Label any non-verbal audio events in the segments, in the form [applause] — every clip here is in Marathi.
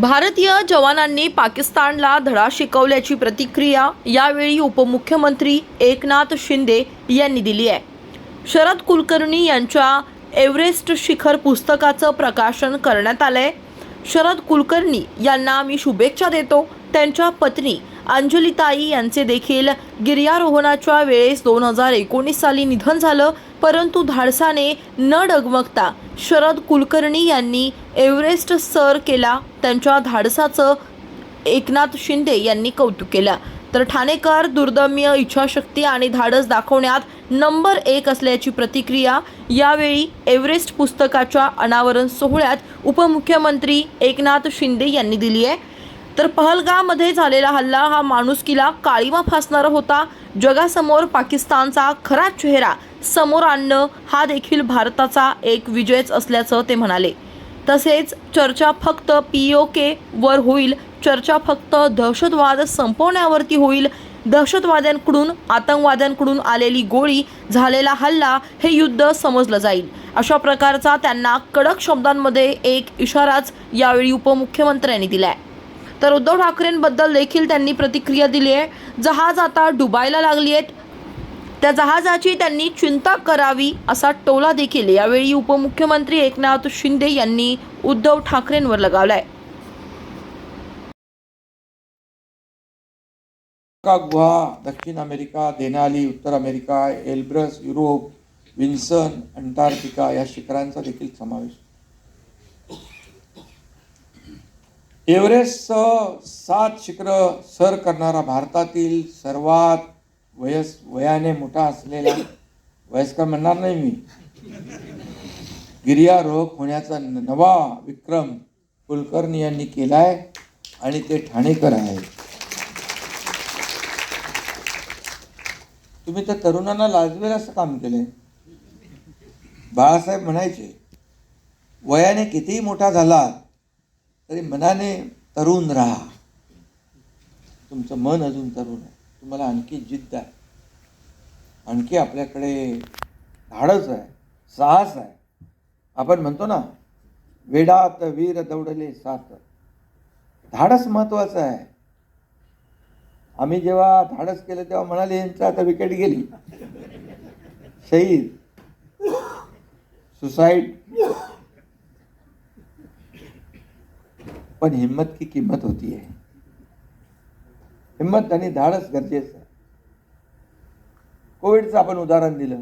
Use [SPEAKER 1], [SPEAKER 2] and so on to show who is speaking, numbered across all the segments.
[SPEAKER 1] भारतीय जवानांनी पाकिस्तानला धडा शिकवल्याची प्रतिक्रिया यावेळी उपमुख्यमंत्री एकनाथ शिंदे यांनी दिली आहे. शरद कुलकर्णी यांच्या एव्हरेस्ट शिखर पुस्तकाचं प्रकाशन करण्यात आलंय. शरद कुलकर्णी यांना मी शुभेच्छा देतो. त्यांच्या पत्नी अंजलिताई यांचे देखील गिर्यारोहणाच्या वेळेस दोन हजार एकोणीस साली निधन झालं परंतु धाडसाने न डगमगता शरद कुलकर्णी यांनी एव्हरेस्ट सर केला त्यांच्या धाडसाचं एकनाथ शिंदे यांनी कौतुक केलं. तर ठाणेकर दुर्दम्य इच्छाशक्ती आणि धाडस दाखवण्यात नंबर एक असल्याची प्रतिक्रिया यावेळी एव्हरेस्ट पुस्तकाच्या अनावरण सोहळ्यात उपमुख्यमंत्री एकनाथ शिंदे यांनी दिली आहे. तर पहलगामध्ये झालेला हल्ला हा माणुसकीला काळीमा फासणारा होता. जगासमोर पाकिस्तानचा खरा चेहरा समोर आणणं हा देखील भारताचा एक विजयच असल्याचं ते म्हणाले. तसेच चर्चा फक्त पी ओ के वर होईल. चर्चा फक्त दहशतवाद संपवण्यावरती होईल. दहशतवाद्यांकडून आतंकवाद्यांकडून आलेली गोळी झालेला हल्ला हे युद्ध समजलं जाईल. अशा प्रकारचा त्यांना कडक शब्दांमध्ये एक इशाराच यावेळी उपमुख्यमंत्र्यांनी दिलाय. तर उद्धव ठाकरेंबद्दल देखील त्यांनी प्रतिक्रिया दिली आहे. जहाज आता डुबायला लागली आहेत. त्या जहाजाची त्यांनी चिंता करावी असा टोला देखील यावेळी उपमुख्यमंत्री एकनाथ शिंदे यांनी उद्धव ठाकरेंवर लगावलाय.
[SPEAKER 2] गुहा दक्षिण अमेरिका देनाली उत्तर America Elbrus Europe Vinson Antarctica या शिखरांचा देखील समावेश एव्हरेस्टचं सात शिखरं सर करणारा भारतातील सर्वात वयस वयाने मोठा असलेला वयस्कर म्हणणार नाही मी. गिर्यारोहक होण्याचा नवा विक्रम कुलकर्णी यांनी केला आहे आणि ते ठाणेकर आहे तुम्ही त्या तरुणांना लाजवेल असं काम केलंय. बाळासाहेब म्हणायचे वयाने कितीही मोठा झाला तरी मनाने तरुण राहा. तुमचं मन अजून तरुण आहे. तुम्हाला आणखी जिद्द आहे. आणखी आपल्याकडे धाडस आहे. साहस आहे. आपण म्हणतो ना वेडात वीर दौडले सात. धाडस महत्वाचं आहे. आम्ही जेव्हा धाडस केलं तेव्हा म्हणाले यांचं आता विकेट गेली. शहीद. सुसाईड. पण हिम्मत की किंमत होती आहे हिम्मत आणि धाडस गरजेचं आहे कोविडचं आपण उदाहरण दिलं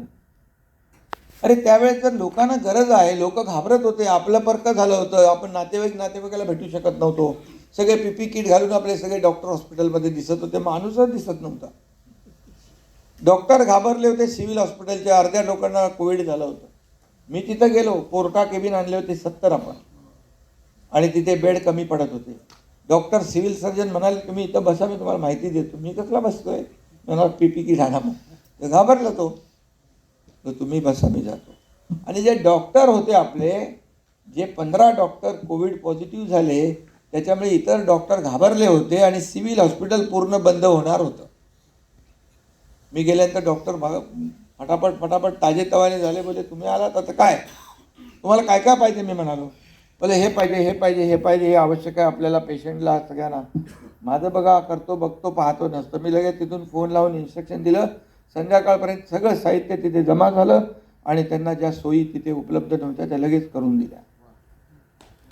[SPEAKER 2] अरे त्यावेळेस तर लोकांना गरज आहे लोक घाबरत होते आपलं परक झालं होतं आपण नातेवाईक नातेवाईकाला भेटू शकत नव्हतो सगळे पीपी किट घालून आपले सगळे डॉक्टर हॉस्पिटलमध्ये दिसत होते माणूसच दिसत नव्हता डॉक्टर घाबरले होते सिव्हिल हॉस्पिटलच्या अर्ध्या लोकांना कोविड झालं होतं मी तिथं गेलो पोर्टा केबिन आणले होते सत्तर आपण आणि तिथे बेड कमी पडत होते. डॉक्टर सिव्हिल सर्जन म्हणाले तुम्ही इथं बसा मी तुम्हाला माहिती देतो. मी कसला बसतो आहे मला पी पी की आणा मग घाबरला तो. तर तुम्ही बसा मी जातो. आणि जे डॉक्टर होते आपले जे पंधरा डॉक्टर कोविड पॉझिटिव्ह झाले त्याच्यामुळे इतर डॉक्टर घाबरले होते आणि सिव्हिल हॉस्पिटल पूर्ण बंद होणार होतं. मी गेल्यानंतर डॉक्टर फटाफट फटाफट ताजे तवाने झाले बोले तुम्ही आलात आता काय? तुम्हाला काय काय पाहिजे? मी म्हणालो बोले हे पाहिजे हे पाहिजे हे पाहिजे हे आवश्यक आहे आपल्याला पेशंटला सगळ्यांना. माझं बघा करतो बघतो पाहतो नसतं. मी लगेच तिथून फोन लावून इन्स्ट्रक्शन दिलं. संध्याकाळपर्यंत सगळं साहित्य तिथे जमा झालं आणि त्यांना ज्या सोयी तिथे उपलब्ध नव्हत्या त्या लगेच करून दिल्या.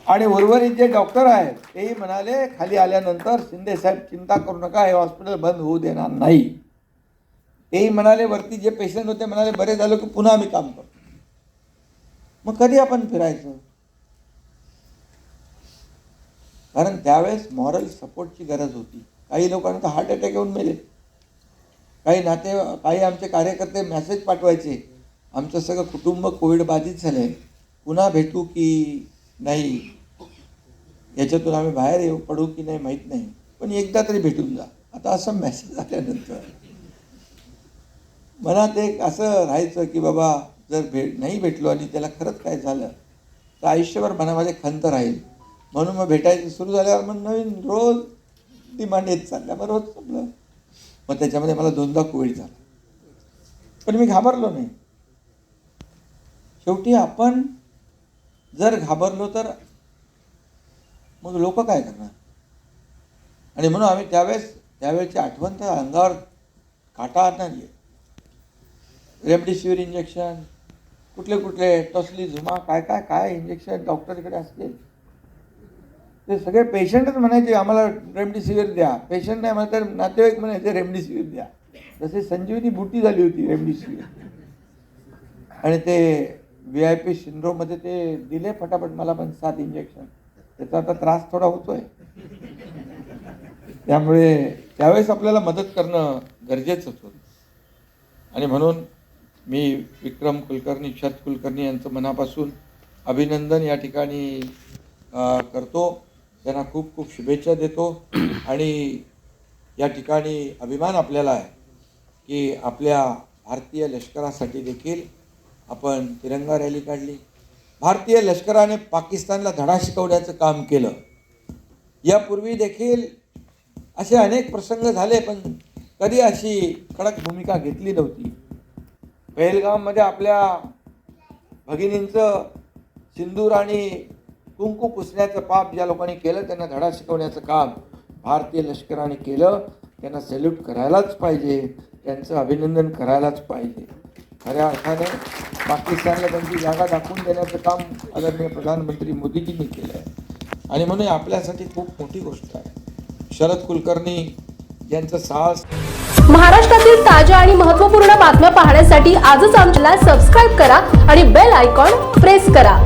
[SPEAKER 2] आणि उर्वरित जे डॉक्टर आहेत तेही म्हणाले खाली आल्यानंतर शिंदे साहेब चिंता करू नका हे हॉस्पिटल बंद होऊ देणार नाही. तेही म्हणाले वरती जे पेशंट होते म्हणाले बरे झालं की पुन्हा आम्ही काम करतो. मग कधी आपण फिरायचं? कारण त्यावेळेस मॉरल सपोर्टची गरज होती. काही लोकांना तर हार्ट अटॅक येऊन मेले. काही नाते काही आमचे कार्यकर्ते मेसेज पाठवायचे. आमचं सगळं कुटुंब कोविड बाधित झालं आहे पुन्हा भेटू की नाही? याच्यातून आम्ही बाहेर येऊ पडू की नाही माहीत नाही. पण एकदा तरी भेटून जा. आता असं मेसेज आल्यानंतर. मनात एक असं राहायचं की बाबा जर भेट नाही भेटलो आणि त्याला खरंच काय झालं तर आयुष्यभर मनामध्ये खंत राहील. म्हणून मग भेटायचं सुरू झाल्यावर मग नवीन रोज डिमांड येत चालल्या मग रोज संपलं. मग त्याच्यामध्ये मला दोनदा कोविड झाला. पण मी घाबरलो नाही. शेवटी आपण जर घाबरलो तर मग लोक काय करणार? आणि म्हणून आम्ही त्यावेळेस त्यावेळेची आठवण तर अंगावर काटा आणणार रेमडेसिवीर इंजेक्शन कुठले कुठले टसली झुमा काय काय काय इंजेक्शन डॉक्टरकडे असतील. ते सगळे पेशंटच म्हणायचे आम्हाला रेमडेसिवीर द्या. पेशंट नाही म्हणा तर नातेवाईक म्हणायचे रेमडेसिवीर द्या. जसे संजीवनी बुटी झाली होती रेमडेसिवीर आणि ते व्ही आय पी सिंड्रोममध्ये ते दिले फटाफट मला पण सात इंजेक्शन त्याचा आता त्रास थोडा होतोय. त्यामुळे त्यावेळेस आपल्याला मदत करणं गरजेचंच होतं. आणि म्हणून मी विक्रम कुलकर्णी शरद कुलकर्णी यांचं मनापासून अभिनंदन या ठिकाणी करतो. त्यांना खूप खूप शुभेच्छा देतो. [clears throat] आणि या ठिकाणी अभिमान आपल्याला आहे की आपल्या भारतीय लष्करासाठी देखील आपण तिरंगा रॅली काढली. भारतीय लष्कराने पाकिस्तानला धडा शिकवण्याचं काम केलं. यापूर्वी देखील असे अनेक प्रसंग झाले पण कधी अशी कडक भूमिका घेतली नव्हती. पहलगाममध्ये आपल्या भगिनींचं सिंदूर आणि कुंकू पुसण्याचं पाप ज्या लोकांनी केलं त्यांना धडा शिकवण्याचं काम भारतीय लष्कराने केलं त्यांना सॅल्यूट करायलाच पाहिजे त्यांचं अभिनंदन करायलाच पाहिजे. खऱ्या अर्थाने पाकिस्तानला त्यांची जागा दाखवून देण्याचं काम आदरणीय प्रधानमंत्री मोदीजींनी केलं आहे आणि म्हणून आपल्यासाठी खूप मोठी गोष्ट आहे. शरद कुलकर्णी यांचं साहस
[SPEAKER 3] महाराष्ट्रातील ताज्या आणि महत्त्वपूर्ण बातम्या पाहण्यासाठी आजच आमच्याला सबस्क्राईब करा आणि बेल आयकॉन प्रेस करा.